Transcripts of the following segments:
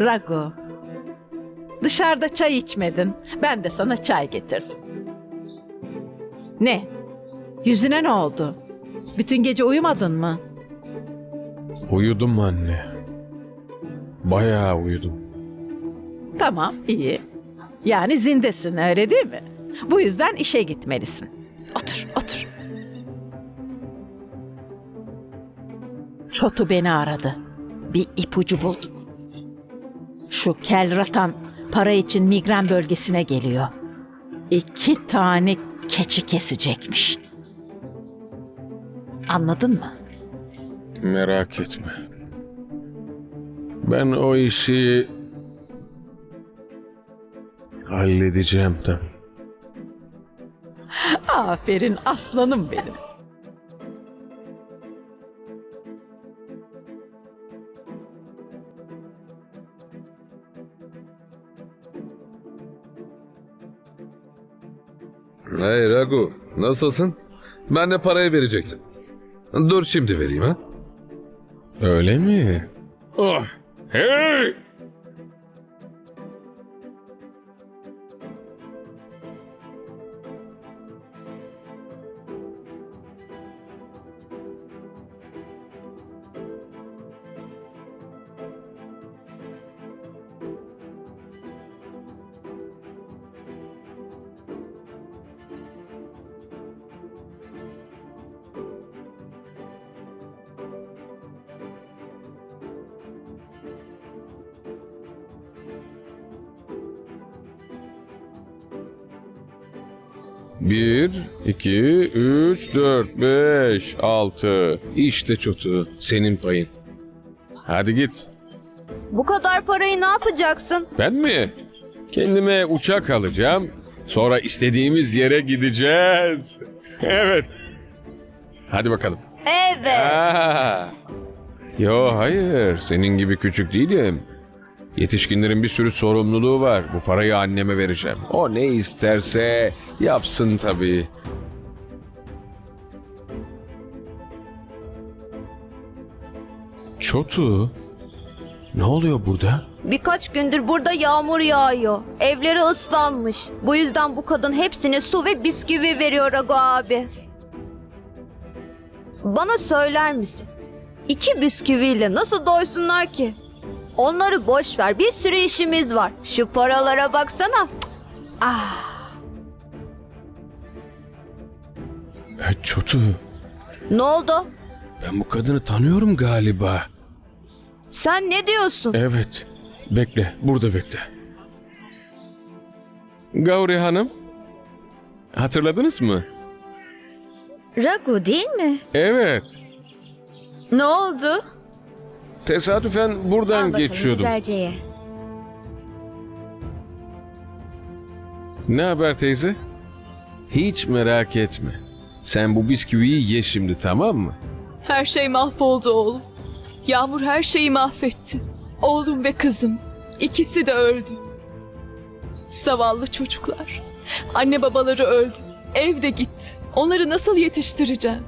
Rago. Dışarıda çay içmedin. Ben de sana çay getirdim. Ne? Yüzüne ne oldu? Bütün gece uyumadın mı? Uyudum anne. Bayağı uyudum. Tamam, iyi. Yani zindesin öyle değil mi? Bu yüzden işe gitmelisin. Otur, otur. Çotu beni aradı. Bir ipucu bulduk. Şu kel ratan para için migren bölgesine geliyor. İki tane keçi kesecekmiş. Anladın mı? Merak etme. Ben o işi halledeceğim de. Aferin aslanım benim. Hey Ragu, nasılsın? Ben de parayı verecektim. Dur şimdi vereyim ha. Öyle mi? Oh. Hey! Bir, iki, üç, dört, beş, altı. İşte çotu. Senin payın. Hadi git. Bu kadar parayı ne yapacaksın? Ben mi? Kendime uçak alacağım. Sonra istediğimiz yere gideceğiz. Evet. Hadi bakalım. Evet. Aa. Yo hayır. Senin gibi küçük değilim. Yetişkinlerin bir sürü sorumluluğu var. Bu parayı anneme vereceğim. O ne isterse yapsın tabii. Çotu. Ne oluyor burada? Birkaç gündür burada yağmur yağıyor. Evleri ıslanmış. Bu yüzden bu kadın hepsine su ve bisküvi veriyor Rago abi. Bana söyler misin? İki bisküviyle nasıl doysunlar ki? Onları boş ver. Bir sürü işimiz var. Şu paralara baksana. Cık. Ah, E, Çotu. ne oldu? Ben bu kadını tanıyorum galiba. Sen ne diyorsun? Evet. Bekle. Burada bekle. Gauri Hanım. Hatırladınız mı? Ragu değil mi? Evet. Ne oldu? Tesadüfen buradan Al bakalım geçiyordum. güzelce ye. Ne haber teyze? Hiç merak etme. Sen bu bisküviyi ye şimdi tamam mı? Her şey mahvoldu oğlum. Yağmur her şeyi mahvetti. Oğlum ve kızım. ikisi de öldü. Zavallı çocuklar. Anne babaları öldü. Ev de gitti. Onları nasıl yetiştireceğim?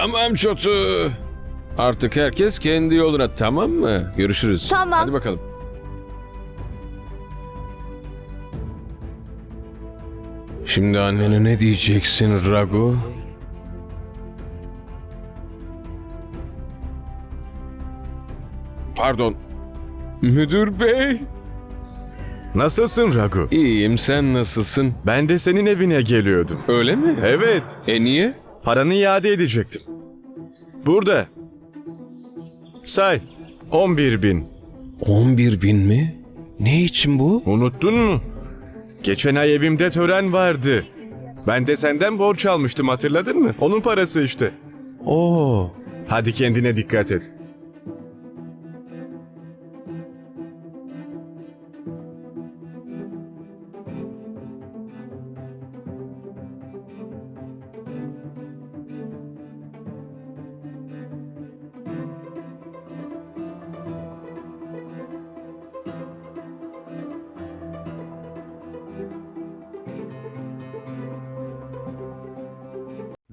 Tamam Çotu. Artık herkes kendi yoluna tamam mı? Görüşürüz. Tamam. Hadi bakalım. Şimdi annene ne diyeceksin Ragu? Pardon. Müdür bey. Nasılsın Ragu? İyiyim sen nasılsın? Ben de senin evine geliyordum. Öyle mi? Evet, E niye? Paranı iade edecektim. Burada. Say, 11 bin. 11 bin mi? Ne için bu? Unuttun mu? Geçen ay evimde tören vardı. Ben de senden borç almıştım hatırladın mı? Onun parası işte. Oo. Hadi kendine dikkat et.